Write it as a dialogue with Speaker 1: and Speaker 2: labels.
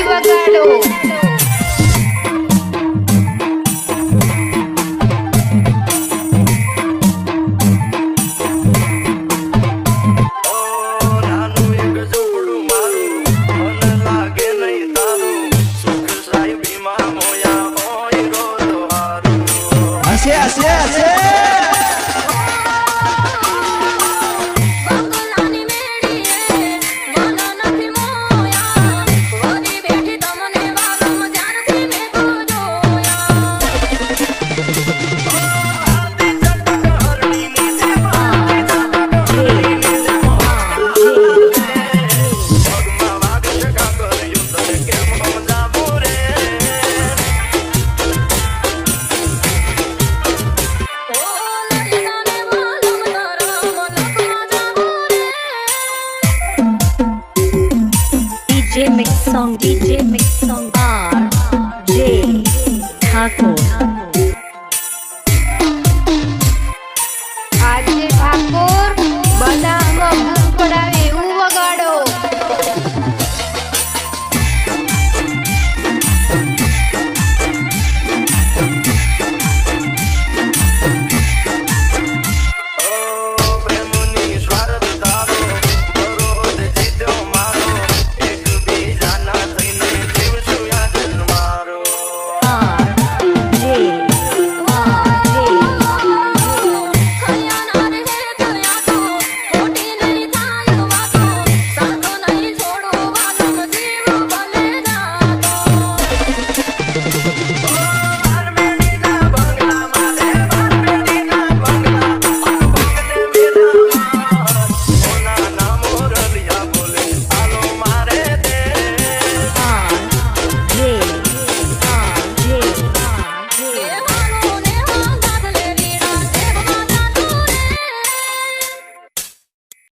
Speaker 1: તાળી વગાડો
Speaker 2: Yes, yes, yes! DJ Mix Song R. J. Thakur.